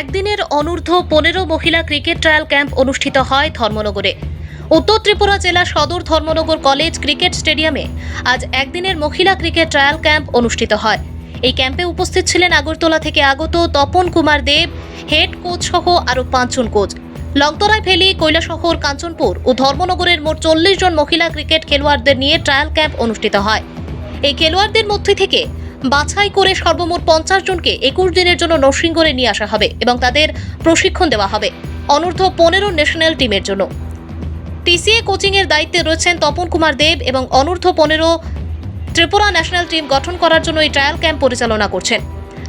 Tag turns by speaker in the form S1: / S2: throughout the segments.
S1: একদিনের অনূর্ধ্ব পনেরো মহিলা ক্রিকেট ট্রায়াল ক্যাম্প অনুষ্ঠিত হয় ধর্মনগরে। উত্তর ত্রিপুরা জেলা সদর ধর্মনগর কলেজ ক্রিকেট স্টেডিয়ামে আজ একদিনের মহিলা ক্রিকেট ট্রায়াল ক্যাম্প অনুষ্ঠিত হয়। এই ক্যাম্পে উপস্থিত ছিলেন আগরতলা থেকে আগত তপন কুমার দেব, হেড কোচ সহ আরও পাঁচজন কোচ। লংতরাই ভ্যালি কৈলাসহর, কাঞ্চনপুর ও ধর্মনগরের মোট চল্লিশ জন মহিলা ক্রিকেট খেলোয়াড়দের নিয়ে ট্রায়াল ক্যাম্প অনুষ্ঠিত হয়। এই খেলোয়াড়দের মধ্যে থেকে বাছাই করে সর্বমোট পঞ্চাশ জনকে একুশ দিনের জন্য নরসিংগড়ে নিয়ে আসা হবে এবং তাদের প্রশিক্ষণ দেওয়া হবে অনূর্ধ্ব পনেরো ন্যাশনাল টিমের জন্য। টিসিএ কোচিংয়ের দায়িত্বে রয়েছেন তপন কুমার দেব এবং অনূর্ধ্ব পনেরো ত্রিপুরা ন্যাশনাল টিম গঠন করার জন্য এই ট্রায়াল ক্যাম্প পরিচালনা করছেন।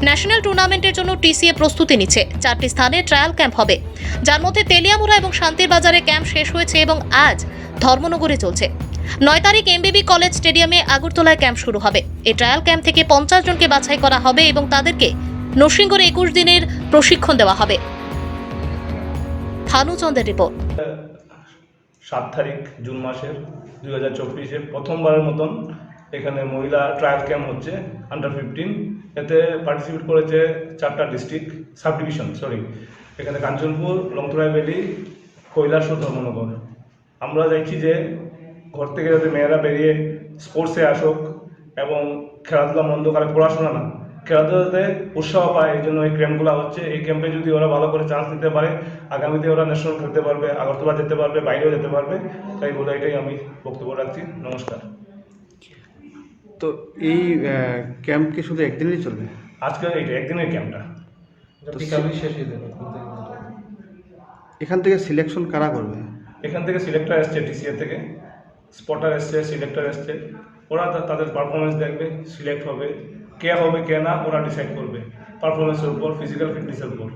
S1: ন্যাশনাল টুর্নামেন্টের জন্য টিসিএ প্রস্তুতি নিচ্ছে। চারটি স্থানে ট্রায়াল ক্যাম্প হবে। যার মধ্যে তেলিয়ামুড়া এবং শান্তির বাজারে ক্যাম্প শেষ হয়েছে এবং আজ ধর্মনগরে চলছে। নয় তারিখ এমবিবি কলেজ স্টেডিয়ামে আগরতলায় ক্যাম্প শুরু হবে। এই ট্রায়াল ক্যাম্প থেকে পঞ্চাশ জনকে বাছাই করা হবে এবং তাদেরকে নরসিংগড়ে একুশ দিনের প্রশিক্ষণ দেওয়া হবে। থানুচন্দের রিপোর্ট।
S2: সাত তারিখ জুন মাসের দুই হাজার চব্বিশে প্রথমবারের মতন এখানে মহিলা ট্রায়াল ক্যাম্প হচ্ছে আন্ডার ফিফটিন এতে পার্টিসিপেট করেছে চারটা ডিস্ট্রিক্ট সাব ডিভিশন সরি এখানে কাঞ্চনপুর, লংতরাই ভ্যালি কৈলাস ও ধর্মনগর। আমরা চাইছি যে ঘর থেকে যাতে মেয়েরা বেরিয়ে স্পোর্টসে আসুক এবং খেলাধুলা মন্দ করে পড়াশোনা না খেলাধুলাতে উৎসাহ পায়, এই জন্য এই ক্যাম্পগুলো হচ্ছে। এই ক্যাম্পে যদি ওরা ভালো করে চান্স দিতে পারে, আগামীতে ওরা ন্যাশনাল খেলতে পারবে, আগরতলা যেতে পারবে, বাইরেও যেতে পারবে, তাই বলে এটাই আমি বক্তব্য রাখছি। নমস্কার।
S3: তো এই ক্যাম্প কি শুধু একদিনই চলবে?
S2: আজকে এইটা একদিনের ক্যাম্পটা
S3: এখান থেকে সিলেকশন কারা করবে?
S2: এখান থেকে সিলেক্টর এসছে ডিসিএ থেকে। স্পটার এসছে সিলেক্টর এসছে। ওরা তাদের পারফরমেন্স দেখবে সিলেক্ট হবে। কে হবে কে না ওরা ডিসাইড করবে। পারফরমেন্সের উপর ফিজিক্যাল ফিটনেসের উপর।